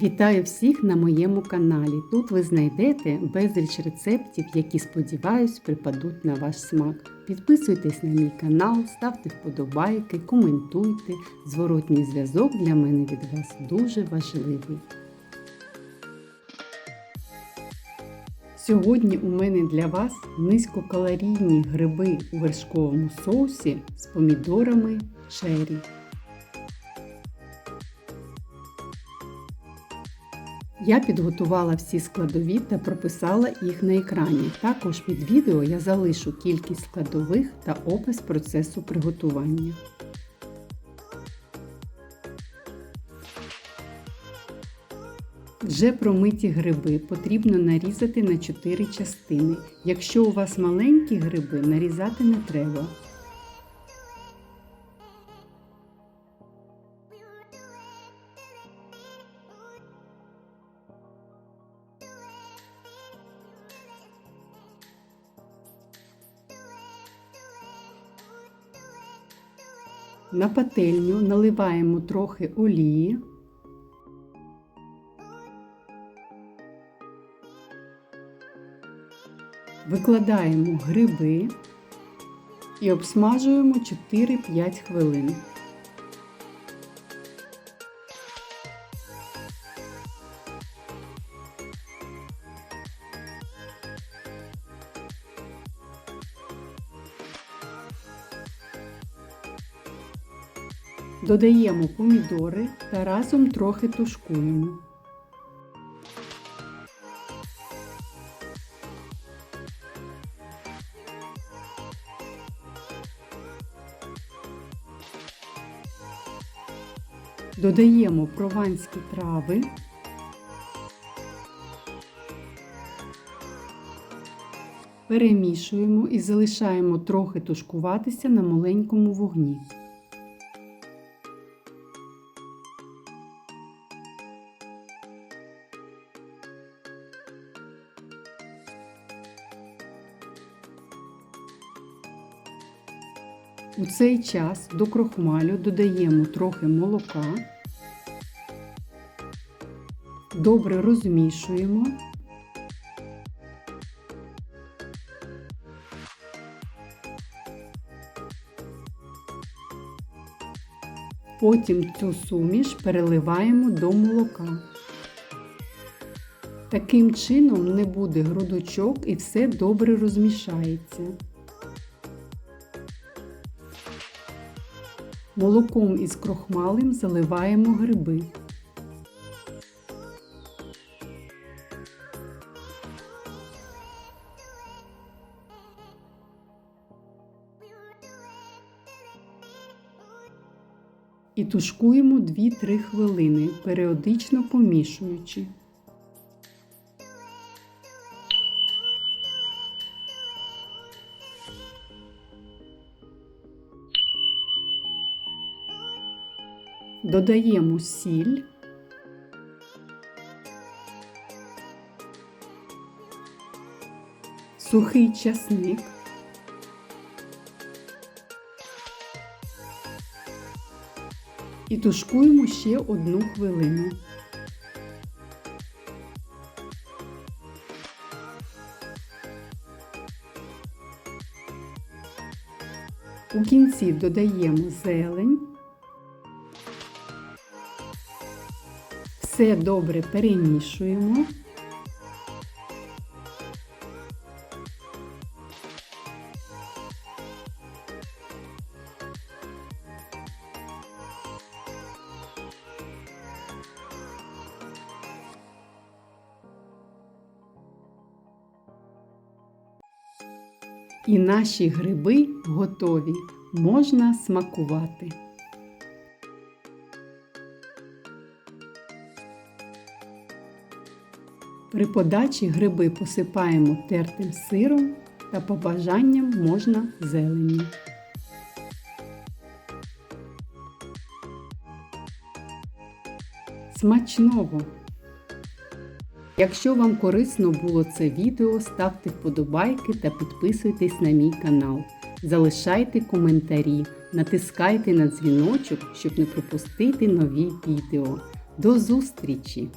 Вітаю всіх на моєму каналі. Тут ви знайдете безліч рецептів, які, сподіваюсь, припадуть на ваш смак. Підписуйтесь на мій канал, ставте вподобайки, коментуйте. Зворотній зв'язок для мене від вас дуже важливий. Сьогодні у мене для вас низькокалорійні гриби у вершковому соусі з помідорами черрі. Я підготувала всі складові та прописала їх на екрані. Також під відео я залишу кількість складових та опис процесу приготування. Вже промиті гриби потрібно нарізати на 4 частини. Якщо у вас маленькі гриби, нарізати не треба. На пательню наливаємо трохи олії. Викладаємо гриби і обсмажуємо 4-5 хвилин. Додаємо помідори та разом трохи тушкуємо. Додаємо прованські трави. Перемішуємо і залишаємо трохи тушкуватися на маленькому вогні. У цей час до крохмалю додаємо трохи молока, добре розмішуємо. Потім цю суміш переливаємо до молока. Таким чином не буде грудочок і все добре розмішається. Молоком із крохмалем заливаємо гриби. І тушкуємо 2-3 хвилини, періодично помішуючи. Додаємо сіль. Сухий часник. І тушкуємо ще одну хвилину. У кінці додаємо зелень. Все добре перемішуємо. І наші гриби готові. Можна смакувати. При подачі гриби посипаємо тертим сиром та по бажанням можна зелені. Смачного! Якщо вам корисно було це відео, ставте вподобайки та підписуйтесь на мій канал. Залишайте коментарі, натискайте на дзвіночок, щоб не пропустити нові відео. До зустрічі!